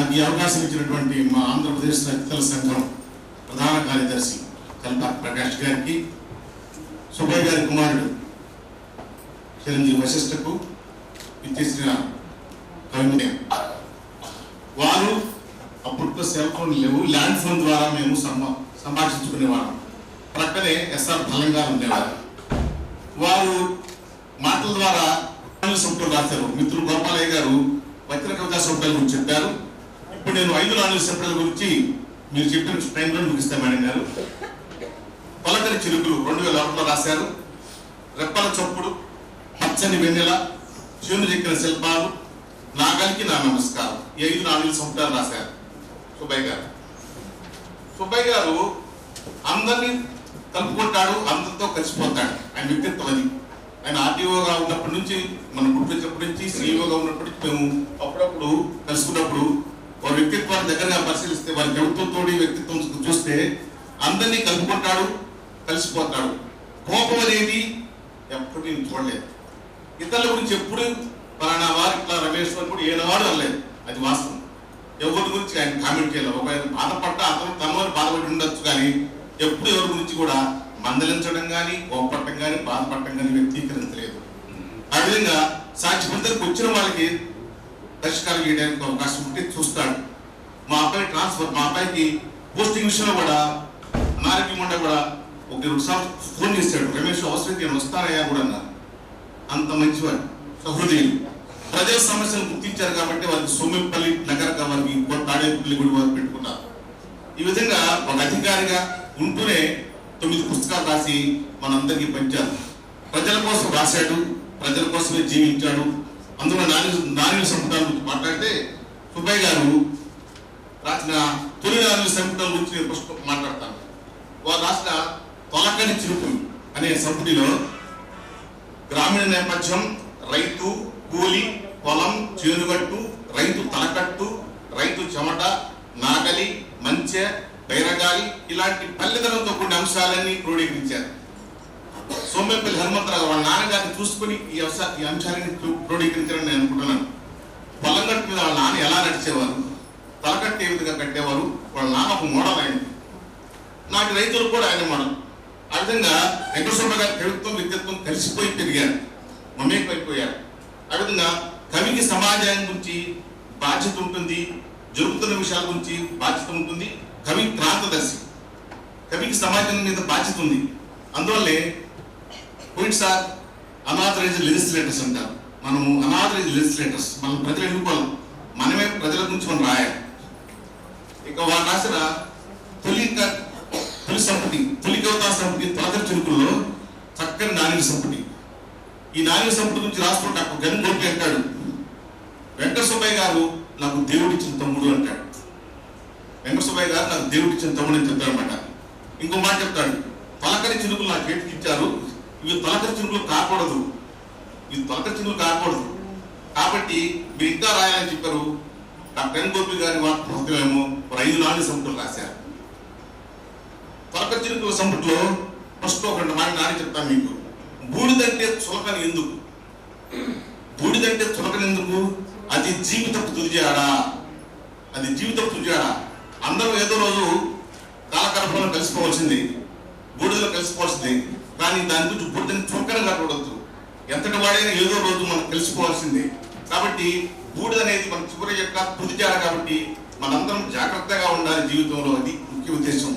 నాకు ఈ అవకాశం ఇచ్చినటువంటి మా ఆంధ్రప్రదేశ్ రక్తల సంఘం ప్రధాన కార్యదర్శి కల్పా ప్రకాష్ గారికి సుబ్బయ్య గారి కుమారుడు చిరంజీవి వశిష్ఠకు ఇచ్చేసిన కవిత వారు అప్పట్లో సెల్ ఫోన్ లేవు ల్యాండ్ ఫోన్ ద్వారా మేము సంభా సంభాషించుకునేవాళ్ళం ప్రక్కనే ఎస్ఆర్ బలంగా ఉండేవారు. వారు మాటల ద్వారా సంపులు రాశారు మిత్రులు గోపాలయ్య గారు వచన కవితా చెప్పారు. ఇప్పుడు నేను ఐదు నాలుగు సెంటర్ల గురించి మీరు చెప్పిన టైంలో ముగిస్తాను మేడం గారు. పలకరి చిరుకులు రెండు వేల ఒకటిలో రాశారు. రెప్పల చొప్పుడు పచ్చని వెన్నెల చేను చెక్కిన శిల్పాలు నాగలికి నా నమస్కారం. ఈ ఐదు నాలుగు సంవత్సరాలు రాశారు. సుబ్బయ్య గారు. సుబ్బయ్య గారు అందరినీ కలుపుకుంటాడు అందరితో కలిసిపోతాడు. ఆయన వ్యక్తిత్వం అది. ఆయన ఆర్టీఓగా ఉన్నప్పటి నుంచి మనం గుర్తించినప్పటి నుంచి సీఈఓగా ఉన్నప్పటి నుంచి మేము అప్పుడప్పుడు కలుసుకున్నప్పుడు వారి వ్యక్తిత్వాన్ని దగ్గరగా పరిశీలిస్తే వారి కవిత్వంతో వ్యక్తిత్వం చూస్తే అందరినీ కలుపుకుంటాడు కలిసిపోతాడు. కోపం అనేది ఎప్పుడు నేను చూడలేదు. ఇతరుల గురించి ఎప్పుడు పలానా వారు ఇట్లా రమేష్ అని కూడా ఏనాడు అనలేదు. అది వాస్తవం. ఎవరి గురించి ఆయన కామెంట్ చేయలేదు. ఒక ఆయన బాధపడ్డా అతను తన వారు బాధపడి ఉండొచ్చు కానీ ఎప్పుడు ఎవరి గురించి కూడా మందలించడం కానీ కోపపడటం కానీ బాధపడటం కానీ వ్యక్తీకరించలేదు. ఆ విధంగా సాక్షి మందిరికి వచ్చిన వాళ్ళకి పరిష్కారం చేయడానికి అవకాశం ఉంటే చూస్తాడు. మా అబ్బాయి ట్రాన్స్ఫర్ మా అబ్బాయికి పోస్టింగ్ విషయంలో కూడా అనారోగ్యం ఉండే కూడా ఒక రెండు సార్లు ఫోన్ చేశాడు. రమేష్ అవసరం నేను వస్తానయ్యా కూడా అన్నారు. అంత మంచివాడు సహృదయులు ప్రజల సమస్యలు గుర్తించారు కాబట్టి వారికి సోమేపల్లి నగర వారికి తాడేపల్లి గుడి వారు పెట్టుకున్నారు. ఈ విధంగా ఒక అధికారిగా ఉంటూనే తొమ్మిది పుస్తకాలు రాసి మనందరికీ పంచారు. ప్రజల కోసం రాశాడు ప్రజల కోసమే జీవించాడు. అందులో నాని నాని సంపుటాల గురించి మాట్లాడితే సుబ్బయ్య గారు రాసిన తొలి నాని సంపుటాల గురించి నేను ఫస్ట్ మాట్లాడతాను. వారు రాసిన తొలకని చిరుపు అనే సంపుటిలో గ్రామీణ నేపథ్యం రైతు కూలి పొలం చేనుగట్టు రైతు తలకట్టు రైతు చెమట నాగలి మంచె బైరగాలి ఇలాంటి పల్లెదనంతో కూడిన అంశాలన్నీ క్రోడీకరించారు. సోమేపల్లి హనుమంతరావు వాళ్ళ నాన్నగారిని చూసుకుని ఈ అంశ ఈ అంశాన్ని క్రోడీకరించారని నేను అనుకుంటున్నాను. పొలం గట్టు మీద వాళ్ళ నాన్న ఎలా నడిచేవారు? తలకట్టు ఏ విధంగా కట్టేవారు? వాళ్ళ నాన్న ఒక మోడల్ అయింది నాటి రైతులు కూడా ఆయన మోడల్. ఆ విధంగా వెంకటేశ్వర గారి కవిత్వం వ్యక్తిత్వం కలిసిపోయి పెరిగారు. మమేకమైపోయారు. ఆ విధంగా కవికి సమాజం గురించి బాధ్యత ఉంటుంది. జరుగుతున్న విషయాల గురించి బాధ్యత ఉంటుంది. కవి క్రాంతదర్శి. కవికి సమాజం మీద బాధ్యత ఉంది. అందువల్లే పోయిట్ సార్ అనాథరైజ్ లెజిస్లేటర్స్ అంటారు. మనము అనాథరైజ్ లెజిస్లేటర్స్ మనం ప్రజలు ఎన్నుకోవాలి. మనమే ప్రజల గురించి మనం రాయాలి. ఇక వారు రాసిన తొలి తొలి సంపతి తొలి కవితా సంపతి తొలకరి చురుకుల్లో చక్కని నాని సంపతి ఈ నాని సంపుటి గురించి రాసుకుంటే అక్కడ గన్ గోపి అంటాడు. వెంకట సుబ్బయ్య గారు నాకు దేవుడిచ్చిన తమ్ముడు అంటాడు. వెంకట సుబ్బయ్య గారు నాకు దేవుడిచ్చిన తమ్ముడు అని చెప్తాడు అనమాట ఇంకో మాట చెప్తాడు. తొలకరి చినుకులు నా చేతికి ఇచ్చారు? ఇవి తలకరి చినుకులు కాకూడదు. ఇవి తలకరి చినుకులు కాకూడదు. కాబట్టి మీరు ఇంకా రాయాలని చెప్పారు. డాక్టర్ పెన్ గోపి గారి పుస్తకమేమో ఒక ఐదు నాలుగు సంపుటలు రాశారు. తలకరి చినుకుల సంపుట్లో ఫస్ట్ ఒక రెండు మాట నాని చెప్తాను మీకు. బూడిదంటే చులకని ఎందుకు? బూడిదంటే చులకని ఎందుకు? అది జీవితపు తుదిజాడా? అది జీవితపు తుదిజాడా? అందరూ ఏదో రోజు కాలకల్పంలో కలిసిపోవాల్సింది. బూడిదలో కలిసిపోవాల్సింది. కానీ దాని గురించి బూడిదని చులకనగా కట్టకూడదు ఎంతటి వాడైనా ఏదో రోజు మనం కలిసిపోవాల్సింది. కాబట్టి బూడిద అనేది మన చివరి యొక్క తుదిజాడ కాబట్టి మనందరం జాగ్రత్తగా ఉండాలి జీవితంలో. అది ముఖ్య ఉద్దేశం.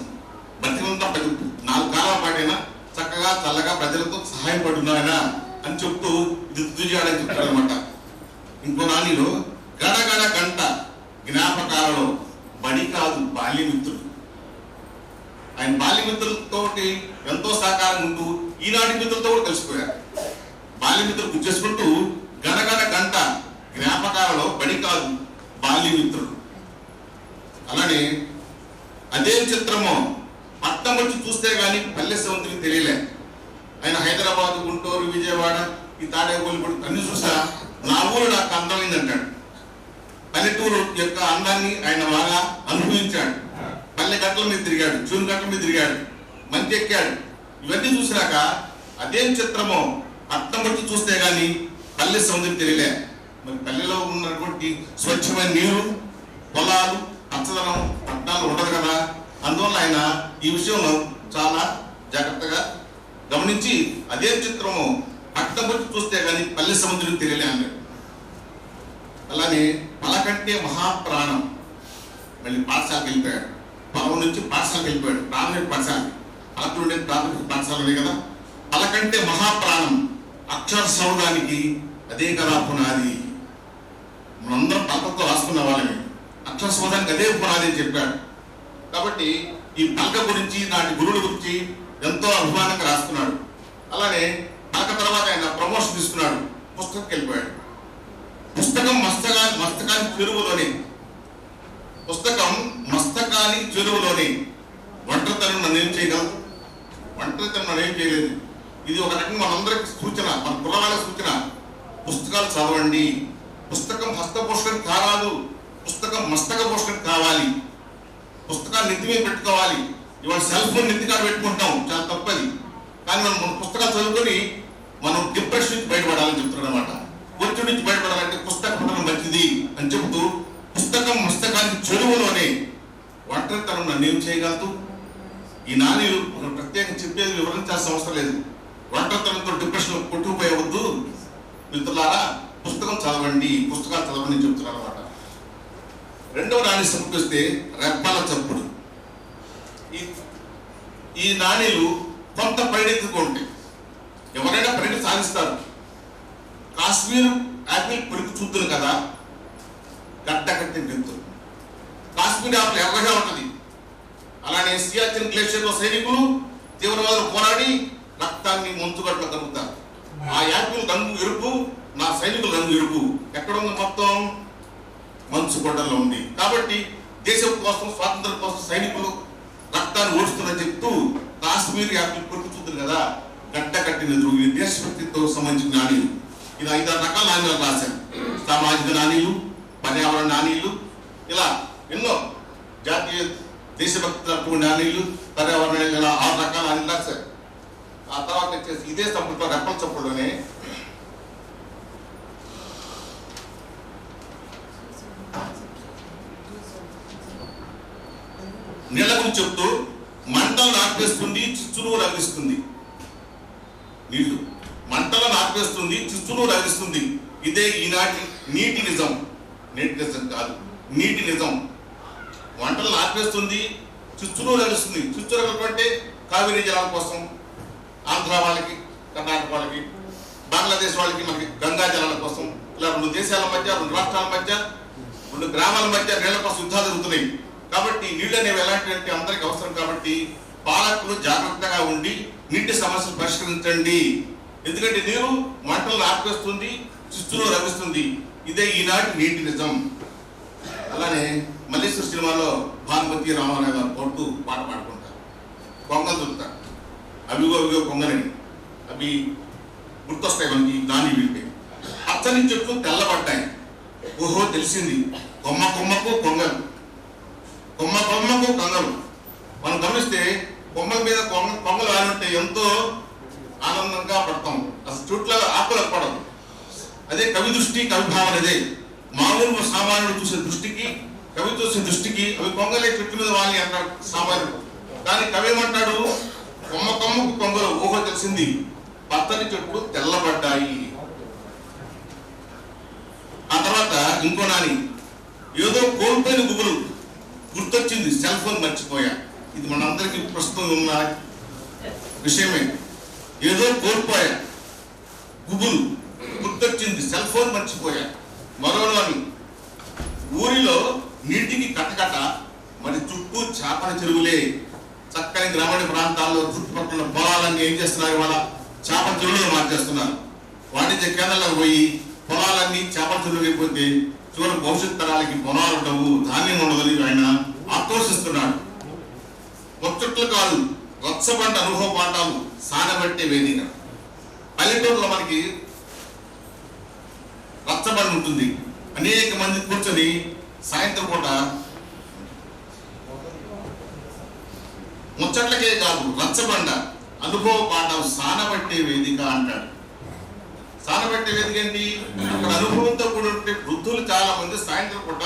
బతికంతా ప్రతి నాలుగు కాలాల పాటైనా చక్కగా చల్లగా ప్రజలతో సహాయపడున్నాయన అని చెప్తూ ఇది తుదిజాడని చెప్తాడు అనమాట ఇంకో నానిలో గడగడ గంట జ్ఞాపకాలలో బడి కాదు బాల్యమిత్రుడు ఆయన బాల్యమిత్రులతో ఎంతో సహకారం ఉంటూ ఈనాటి మిత్రులతో కూడా కలిసిపోయారు. బాల్యమిత్రులు గుర్తు చేసుకుంటూ గనగన గంట జ్ఞాపకాలలో బడి కాదు బాల్యమిత్రుడు అలానే అదే చిత్రము పట్టం వచ్చి చూస్తే కానీ పల్లె సముద్రం తెలియలే. ఆయన హైదరాబాద్ గుంటూరు విజయవాడ ఈ తాడేపల్లి అన్ని చూసా నా ఊరు నాకు అందమైంది అంటాడు పల్లెటూరు యొక్క అందాన్ని ఆయన బాగా అనుభవించాడు. పల్లె గట్ల మీద తిరిగాడు జూన్ గట్ల మీద తిరిగాడు మంచి ఎక్కాడు. ఇవన్నీ చూసినాక అదేం చిత్రమో పట్టం వచ్చి చూస్తే గాని పల్లె సౌందర్యం తెలియలే. మరి పల్లెలో ఉన్నటువంటి స్వచ్ఛమైన నీరు పొలాలు పచ్చదనం పట్టణాలు ఉండదు కదా. అందువల్ల ఆయన ఈ విషయంలో చాలా జాగ్రత్తగా గమనించి అదే చిత్రము పట్టణం వచ్చి చూస్తే కానీ పల్లె సముద్రం తెలియలే అన్నాడు. అలానే పలకంటే మహాప్రాణం. మళ్ళీ పాఠశాలకు వెళ్ళిపోయాడు. పొలం నుంచి పాఠశాలకు వెళ్ళిపోయాడు. ప్రాథమిక పాఠశాల పలకలు ప్రాథమిక పాఠశాల ఉన్నాయి కదా? పలకంటే మహాప్రాణం అక్షర సౌధానికి అదే కదా పునాది. మనందరం పలకతో రాసుకున్న వాళ్ళమే. అక్షర సౌధానికి అదే పునాది అని చెప్పాడు. కాబట్టి ఈ పలక గురించి నాటి గురువుల గురించి ఎంతో అభిమానంగా రాసుకున్నాడు. అలానే పలక తర్వాత ఆయన ప్రమోషన్ తీసుకున్నాడు. పుస్తకం వెళ్ళిపోయాడు పుస్తకం మస్తకా మస్తకానికి పెరుగులోనే పుస్తకం మస్తకాని చెరువులోని ఒంటరితనం నన్ను ఏం చేయగలదు? ఒంటరితనం నన్ను ఏం చేయలేదు. ఇది ఒక రకంగా మనందరికి సూచన మన కులవాళ్ళ సూచన. పుస్తకాలు చదవండి. పుస్తకం హస్తపోషకం కారాదు. పుస్తకం మస్తక పోషకం కావాలి. పుస్తకాలు నెత్తి మీద పెట్టుకోవాలి. ఇవాళ సెల్ ఫోన్ నెత్తి కాడ పెట్టుకుంటాం. చాలా తప్పది. కానీ మనం మన పుస్తకాలు చదువుకొని మనం డిప్రెషన్ నుంచి బయటపడాలని చెప్తున్నాడు అనమాట ఒత్తిడి నుంచి బయటపడాలంటే పుస్తకం పఠనం మంచిది అని చెబుతూ దాని చెరువులోనే ఒంటరితనం నన్ను చేయగలదు? ఈ నానీలు మనం ప్రత్యేకంగా చెప్పేది వివరించాల్సిన అవసరం లేదు. ఒంటరితనంతో డిప్రెషన్ కొట్టుకుపోయవద్దు. మిత్రులారా పుస్తకం చదవండి. పుస్తకాలు చదవండి చెప్తున్నారు అనమాట రెండవ నాణ్య సమర్పిస్తే రెప్పల చప్పుడు. ఈ ఈ నాణ్యలు కొంత పరిణితిగా ఉంటాయి. ఎవరైనా పరిణితి సాధిస్తారు. కాశ్మీర్ యాపిల్ కొరికి చూద్దును కదా? గడ్డ కట్టి గెంతు కాశ్మీర్ యాపిల్ ఎర్రగా ఉంటుంది. అలానే సియాచిన్ గ్లేషియర్లో సైనికులు తీవ్రవాదులు పోరాడి రక్తాన్ని ముంచుగట్ల కలుగుతారు ఆ యాపిల్ రంగు ఎరుపు నా సైనికుల రంగు ఎరుపు. ఎక్కడ ఉంది మొత్తం? మంచు కొండలో ఉంది. కాబట్టి దేశం కోసం స్వాతంత్రం కోసం సైనికులు రక్తాన్ని ఓడుస్తుందని చెప్తూ కాశ్మీర్ యాపిల్ కొరుకుతుంది కదా. గడ్డ కట్టిన ఎదురు దేశభక్తితో సంబంధించిన నాణ్యులు ఇది ఐదారు రకాల నాణ్యాలు రాశారు. సామాజిక నాణ్యులు పర్యావరణ నాణ్యులు ఇలా ఎన్నో జాతీయ దేశభక్తి నాణ్యులు పర్యావరణ నాణ్యులు ఇలా ఆరు రకాల నాణ్యులు ఆ తర్వాత వచ్చేసి ఇదే చప్పుడుతో రెప్పల చప్పుడులోనే నీళ్ళ గురించి చెప్తూ మంటలు ఆర్పేస్తుంది చిచ్చును రగిస్తుంది నీళ్ళు. మంటలు ఆర్పేస్తుంది చిచ్చును రగిస్తుంది ఇదే ఈనాటి నీటి నిజం. నీటి నిజం కాదు. నీటి నిజం. వంటలు ఆపేస్తుంది చిచ్చును నడుస్తుంది. చిచ్చు రగలటం అంటే కావేరీ జలాల కోసం ఆంధ్ర వాళ్ళకి కర్ణాటక వాళ్ళకి బంగ్లాదేశ్ వాళ్ళకి మనకి గంగా జలాల కోసం ఇలా రెండు దేశాల మధ్య రెండు రాష్ట్రాల మధ్య రెండు గ్రామాల మధ్య నీళ్ళ కోసం యుద్ధాలు జరుగుతున్నాయి. కాబట్టి నీళ్ళు అనేవి ఎలాంటి అందరికి అవసరం కాబట్టి పాలకులు జాగ్రత్తగా ఉండి నీటి సమస్యలు పరిష్కరించండి. ఎందుకంటే నీరు మంటలను ఆపేస్తుంది చిచ్చులో రవిస్తుంది ఇదే ఈనాటి నీటి నిజం. అలానే మల్లేశ్వర సినిమాలో భానుమతి రామారావు గారు కొట్టు పాట పాడుకుంటారు. కొంగలు దొరుకుతారు అవిగో అవిగో కొంగలని. అవి గుర్తొస్తాయి మనకి దాని వింటే. పచ్చని చెట్లు తెల్లబడ్డాయి. ఓహో తెలిసింది. కొమ్మ కొమ్మకు కొంగలు. కొమ్మ కొమ్మకు కొంగలు. మనం గమనిస్తే కొమ్మల మీద కొంగ కొంగలు ఆడుంటే ఎంతో ఆనందంగా పడతాం. అసలు చుట్ల ఆకులకు పడదు అదే కవి దృష్టి కవి భావన అదే. మామూలు సామాన్యుడు చూసే దృష్టికి కవి చూసే దృష్టికి అవి కొంగలే చెట్టు మీద వాలి అంటాడు సామాన్యుడు. కానీ కవి ఏమంటాడు? కొమ్మ కొమ్మకు కొంగలు ఊహ తెలిసింది. పచ్చని చెట్లు తెల్లబడ్డాయి. ఆ తర్వాత ఇంకో నాని ఏదో కోల్పోయిన గుబులు గుర్తొచ్చింది సెల్ ఫోన్ మర్చిపోయా. ఇది మనందరికీ ప్రస్తుతం ఉన్న విషయమే. ఏదో కోల్పోయా. గుబులు గుర్తొచ్చింది సెల్ ఫోన్ మర్చిపోయా. మరోలోని ఊరిలో నీటికి కటకట మరి చుట్టూ చేపల చెరువులే చక్కని గ్రామీణ ప్రాంతాల్లో చుట్టుపక్కల పొలాలన్నీ ఏం చేస్తున్నారు ఇవాళ? చేపల చెరువులు మార్చేస్తున్నారు. వాణిజ్య కేంద్రాలకు పోయి పొలాలన్నీ చేపల చెరువులైపోతే చివరి భవిష్యత్ తరాలకి పొలాలు ఉండవు ధాన్యం ఉండదని ఆయన ఆక్రోషిస్తున్నాడు ముచ్చట్లు కాదు రచ్చబండ అనుభవ పాఠాలు సానబట్టే వేదిక. పల్లెటూరులో మనకి రచ్చబండ ఉంటుంది. అనేక మంది కూర్చొని సాయంత్రం పూట ముచ్చట్లకే కాదు రచ్చబండ అనుభవ పాఠం సానబట్టే వేదిక అంటాడు. సానబట్టే వేదిక ఏంటి? అక్కడ అనుభవంతో కూడా ఉంటే వృద్ధులు చాలా మంది సాయంత్రం పూట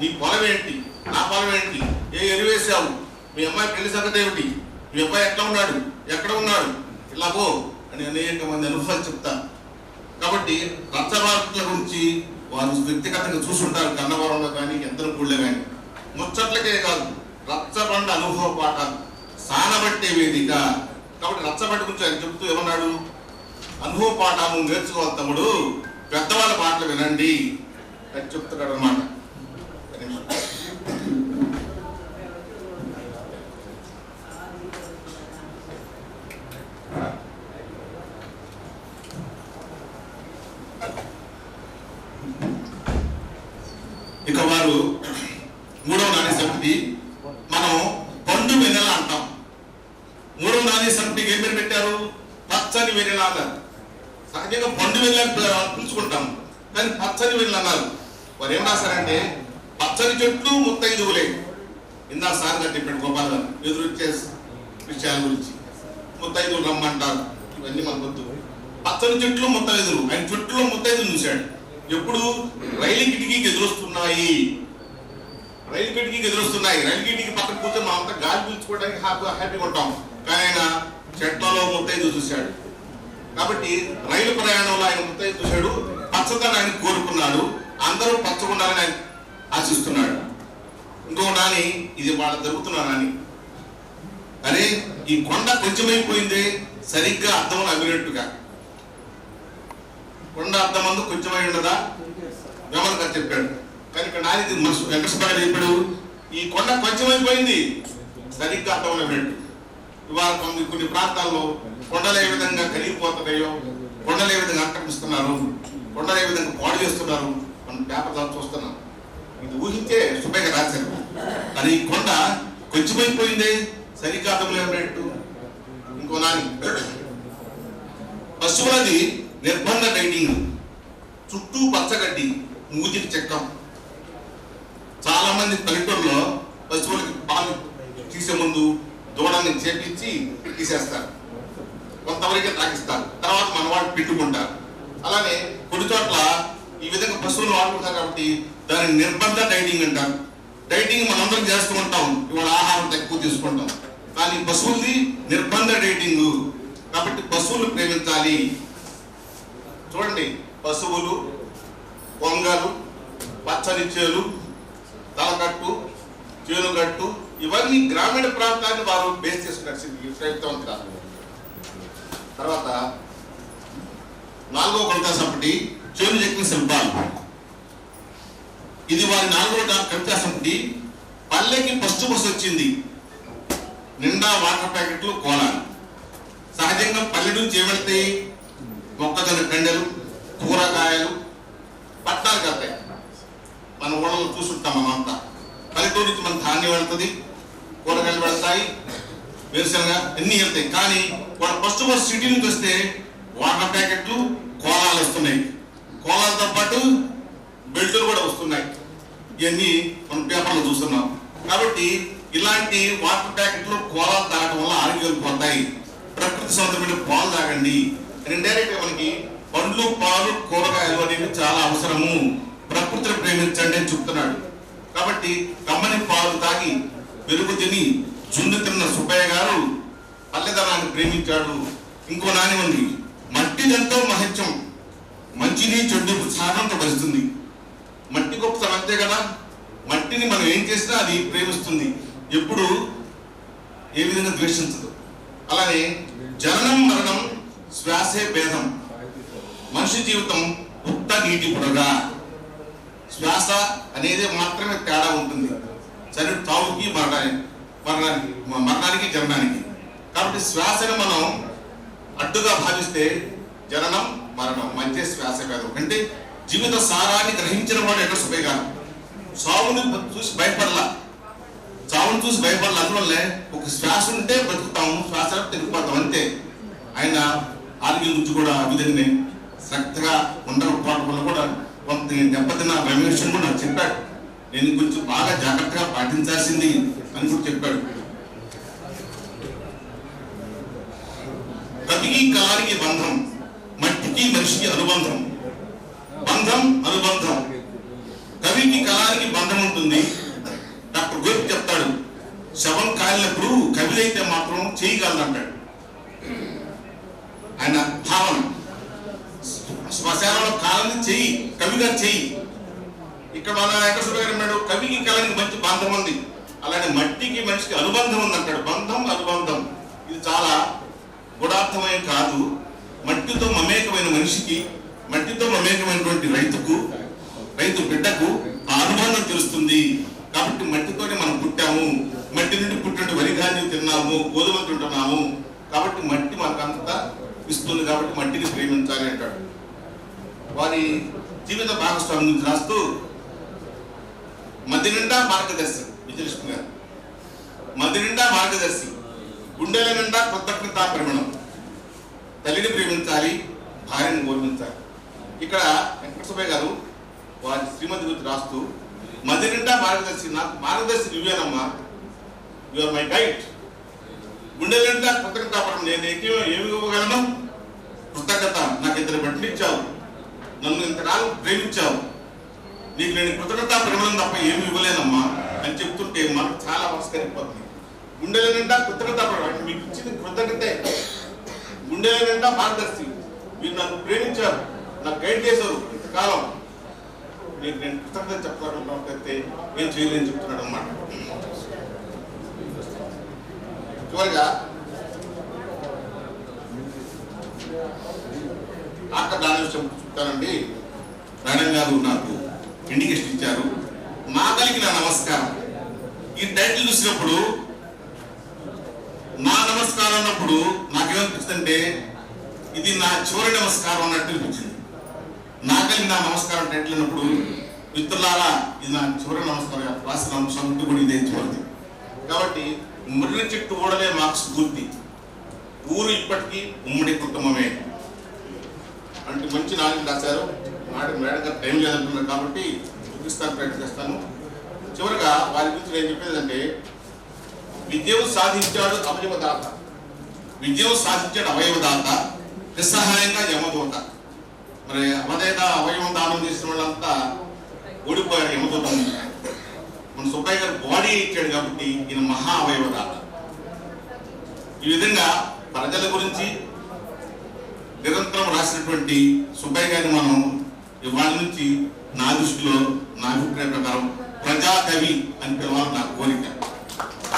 నీ పొలం ఏంటి? నా పొలం ఏంటి? ఏ ఎరువేసావు మీ అమ్మాయి పెళ్ళి సంగతి ఏమిటి? మీ అబ్బాయి ఎట్లా ఉన్నాడు? ఎక్కడ ఉన్నాడు? ఇలా పో అని అనేక మంది అనుభవాలు చెప్తాను కాబట్టి రచ్చబాట్ల గురించి వారు వ్యక్తిగతంగా చూసుంటారు కన్నవరంలో కానీ ఎంత కూడలే కానీ. ముచ్చట్లకే కాదు రచ్చబండ అనుభవ పాఠాలు. సానబట్టే వేదిక. కాబట్టి రచ్చబండ గురించి ఆయన చెప్తూ ఏమన్నాడు? అనుభవ పాఠాలు నేర్చుకోవాలి తమ్ముడు పెద్దవాళ్ళ పాటలు వినండి అని చెప్తున్నాడు అనమాట ఇక వారు మూడవ నాణ్య సమితి మనం పండు వెన్నెల అంటాం. మూడవ నాణ్య సమితికి ఏం పేరు పెట్టారు? పచ్చని వెన్నెల అన్నారు. సహజంగా పండు వెన్నెల పిలుచుకుంటాం. కానీ పచ్చని వెన్నెల అన్నారు. వారు ఏం రాశారంటే పచ్చని చెట్లు ముత్తైదువులే. ఇందా సార్ గారు చెప్పాడు గోపాల్ గారు ఎదురు విషయాల గురించి. ముత్తైదువులు రమ్మంటారు. ఇవన్నీ మనకు వద్దు. పచ్చని చెట్లు ముత్తైదులు ఆయన చెట్టులో ముత్తైదులు చూశాడు. ఎప్పుడు రైలు కిటికీకి ఎదురొస్తున్నాయి. రైలు కిటికీకి ఎదురొస్తున్నాయి. రైలు కిటికీ పక్కన కూర్చొని మా అంతా గాలి పీల్చుకోవడానికి హ్యాపీ హ్యాపీగా ఉంటాం. కానీ ఆయన చెట్లలో ముత్తైదు చూశాడు. కాబట్టి రైలు ప్రయాణంలో ఆయన ముత్తైదు చూశాడు. పచ్చదనం ఆయన కోరుకున్నాడు. అందరూ పచ్చగా ఉండాలని ఆయన ఆశిస్తున్నాడు. ఇంకో నాని ఇది వాళ్ళ జరుగుతున్న నాని. అరే ఈ కొండ కొంచెమైపోయిందే సరిగ్గా అర్థం అమ్మినట్టుగా కొండ అర్థమందు కొంచెమై ఉండదా? గారు చెప్పాడు. కానీ ఇక్కడ నాది మనసు వెంకటేశ్వర చెప్పాడు. ఈ కొండ కొంచెమైపోయింది. సరిగ్గా అర్థం అన్నట్టు ఇవాళ కొన్ని కొన్ని ప్రాంతాల్లో కొండలు ఏ విధంగా కరిగిపోతున్నాయో కొండలు ఏ విధంగా ఆక్రమిస్తున్నారు కొండలు ఏ విధంగా పాడు చేస్తున్నారు మనం పేపర్ చూస్తున్నాం. ఇది ఊహించే సుబ్బయ్య రాశారు కానీ ఈ కొండ కొంచెమైపోయిందే సరిగ్గా అర్థం లేనట్టు ఇంకో నాని. పశువులది నిర్బంధ డైటింగ్. చుట్టూ పచ్చగడ్డి మూతికి చెక్కం. చాలా మంది పల్లెటూరులో పశువులకి పాలు తీసే ముందు దూడని చేపించి తీసేస్తారు. కొంతవరకే తాగిస్తారు. తర్వాత మన వాళ్ళు పెట్టుకుంటారు. అలానే కొన్ని చోట్ల ఈ విధంగా పశువులు వాడుకుంటారు కాబట్టి దాన్ని నిర్బంధ డైటింగ్ అంటారు. డైటింగ్ మనందరం చేస్తూ ఉంటాం. ఇవాళ ఆహారం తక్కువ తీసుకుంటాం. కానీ పశువులది నిర్బంధ డైటింగ్ కాబట్టి పశువులు ప్రేమించాలి. చూడండి పశువులు కొంగలు పచ్చని చేలు చేలుగట్టు చేనుగట్టు ఇవన్నీ గ్రామీణ ప్రాంతాన్ని వారు బేస్ చేసుకున్నారు. ప్రయత్నం అంతా తర్వాత నాలుగో కొలత సంపటి చేను చెక్కిన శిల్పాలు ఇది వారి నాలుగో కవితా సంపటి పల్లెకి ఫస్ట్ బస్ వచ్చింది. నిండా వాటర్ ప్యాకెట్లు కోలాలు. సహజంగా పల్లె నుంచి ఏమడతాయి మొక్కజొన్న పెండలు కూరగాయలు పట్టాలు కడతాయి. మన ఊళ్ళలో చూసుంటాం మనమంతా పల్లెటూరు నుంచి మన ధాన్యం వెళ్తుంది కూరగాయలు వెళ్తాయి వేరుశనగ అన్ని వెళ్తాయి. కానీ వాడు ఫస్ట్ ఫస్ట్ సిటీ నుంచి వస్తే వాటర్ ప్యాకెట్లు కోలాలు వస్తున్నాయి. కోలాలతో పాటు బెల్టులు కూడా వస్తున్నాయి. ఇవన్నీ మనం పేపర్లో చూస్తున్నాం. కాబట్టి ఇలాంటి వాటర్ ప్యాకెట్లు కోలాలు తాగడం వల్ల ఆరోగ్యాలు పోతాయి. ప్రకృతి సౌందర్యమైన పాలు తాగండి. డైరెక్ట్గా మనకి పండ్లు పాలు కూరగాయలు అనేవి చాలా అవసరము. ప్రకృతిని ప్రేమించండి అని చెప్తున్నాడు. కాబట్టి కమ్మని పాలు తాగి పెరుగు తిని జున్ను తిన్న సుబ్బయ్య గారు పల్లెదనాన్ని ప్రేమించాడు. ఇంకో నాని ఉంది. మట్టి ఎంతో మహత్యం. మంచిని చెడు సాధంతో భరిస్తుంది. మట్టి గొప్పతనం అంతే కదా? మట్టిని మనం ఏం చేసినా అది ప్రేమిస్తుంది. ఎప్పుడు ఏ విధంగా ద్వేషించదు. అలానే జననం మరణం శ్వాసే భేదం. మనిషి జీవితం ఉత్త నీటి పొడగా. శ్వాస అనేది మాత్రమే తేడా ఉంటుంది. సరే తావుకి మరణానికి మరణానికి మరణానికి జననానికి. కాబట్టి శ్వాసను మనం అడ్డుగా భావిస్తే జననం మరణం మధ్య శ్వాస భేదం అంటే జీవిత సారాన్ని గ్రహించిన వాడు ఎక్కడ సుఖే కాదు సావుని చూసి భయపడలా. చావును చూసి భయపడాలి. అందువల్లే ఒక శ్వాస ఉంటే బ్రతుకుతాము శ్వాస తిరిగిపోతాం అంతే. ఆయన ఆరోగ్యం గురించి కూడా విధంగా శ్రద్ధగా ఉండకపోవడం వల్ల కూడా కొంత దెబ్బతిన్న రమేష్ కూడా నాకు చెప్పాడు. నేను కొంచెం బాగా జాగ్రత్తగా పాటించాల్సింది అని కూడా చెప్పాడు. కవికి కారికి బంధం మట్టికి మనిషికి అనుబంధం. బంధం అనుబంధం. కవికి కళానికి బంధం ఉంటుంది. డాక్టర్ గోపి చెప్తాడు శవం కాలినప్పుడు కవిలైతే మాత్రం చేయగలదంటాడు ఆయన భావన. శ్మశానంలో కాలని చెయ్యి కవిగా చెయ్యి. ఇక్కడ మన వెంకటేశ్వర గారు అన్నాడు కవికి కళకి మంచి బంధం ఉంది. అలానే మట్టికి మనిషికి అనుబంధం ఉంది అంటాడు బంధం అనుబంధం. ఇది చాలా గుడార్థమైన కాదు. మట్టితో మమేకమైన మనిషికి మట్టితో మమేకమైనటువంటి రైతుకు రైతు బిడ్డకు ఆ అనుబంధం తెలుస్తుంది. కాబట్టి మట్టితోనే మనం పుట్టాము. మట్టి నుండి పుట్టినట్టు వరి తిన్నాము గోధుమలు తింటున్నాము. కాబట్టి మట్టి మనకు ఇస్తుంది కాబట్టి మట్టిని ప్రేమించాలి అంటాడు. వారి జీవిత భాగస్వామి గురించి రాస్తూ మధ్య నిండా మార్గదర్శి విజయలక్ష్మి గారు. మధ్య నిండా మార్గదర్శి గుండెల నిండా కృతజ్ఞతా ప్రమణం. తల్లిని ప్రేమించాలి భార్యను గౌరవించాలి. ఇక్కడ వెంకటసుబ్బయ్య గారు వారి శ్రీమతి గురించి రాస్తూ మధ్య నిండా మార్గదర్శి నాకు మార్గదర్శి నువ్వేనమ్మా యు ఆర్ మై గైడ్ గుండెల నిండా కృతజ్ఞతా నేను ఏమి ఇవ్వగలను? కృతజ్ఞత నాకు ఇద్దరు బిడ్డలు ఇచ్చావు. నన్ను ఇంతకాలం ప్రేమించావు. నీకు నేను కృతజ్ఞత ప్రేమలను తప్ప ఏమి ఇవ్వలేనమ్మా అని చెప్తుంటే మనకు చాలా అవసరమైపోతుంది గుండెల నిండా కృతజ్ఞత మీకు ఇచ్చింది కృతజ్ఞతే. గుండెల నిండా మార్గదర్శి. మీరు నన్ను ప్రేమించారు. నాకు గైడ్ చేశారు ఇంతకాలం. నీకు నేను కృతజ్ఞత చెప్పాలంటే నేను చేయలేని చెప్తున్నాడు అన్నమాట చివరిగా ఆట దాని విషయం చెప్తానండి. మేడం గారు నాకు ఇండికేషన్ ఇచ్చారు. నా నమస్కారం. ఈ టైటిల్ చూసినప్పుడు నా నమస్కారం అన్నప్పుడు నాకేమనిపిస్తుందంటే ఇది నా చివరి నమస్కారం అన్నట్టు అనిపించింది. నా నమస్కారం టైటిల్ అన్నప్పుడు మిత్రులారా ఇది నా చివరి నమస్కారం రాసిన అంశం కూడా ఇదే చివరిది. కాబట్టి మురళి చెట్టు ఓడలే మాకు స్ఫూర్తి ఊరు ఇప్పటికీ ఉమ్మడి కుటుంబమే. అంటే మంచి నాణ్యం రాశారు. మాట మేడం గారు టైం లేదంటున్నారు కాబట్టి చూపిస్తాను ప్రయత్నం చేస్తాను. చివరిగా వారి గురించి నేను చెప్పేదంటే విద్యను సాధించాడు అవయవదాత విద్యను సాధించాడు అవయవదాత నిస్సహాయంగా యమదూత. మరి అవధేత అవయవం దానం చేసిన వాళ్ళంతా ఓడిపోయారు యమదూత మన సుబ్బయ్య గారు బాడీ ఇచ్చాడు కాబట్టి ఈయన మహా అవయవదాత ఈ విధంగా ప్రజల గురించి నిరంతరం రాసినటువంటి సుబ్బయ్య గారిని మనం ఇవాళ నుంచి నా దృష్టిలో నా అభిప్రాయం ప్రకారం ప్రజాకవి అని పిలవాలి నా కోరిక.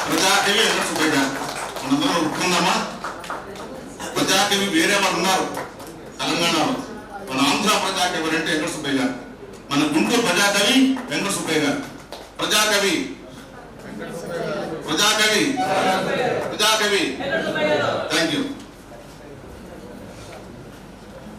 ప్రజాకవి అంటే సుబ్బయ్య గారు. మనందరం ఒప్పుకుందామా? ప్రజాకవి వేరే వాళ్ళు ఉన్నారు తెలంగాణలో. మన ఆంధ్ర ప్రజాకవి అంటే వెంకట సుబ్బయ్య గారు. మన గుంటూరు ప్రజాకవి వెంకట సుబ్బయ్య గారు. ప్రజాకవి. ప్రజాకవి. ప్రజాకవి. Thank you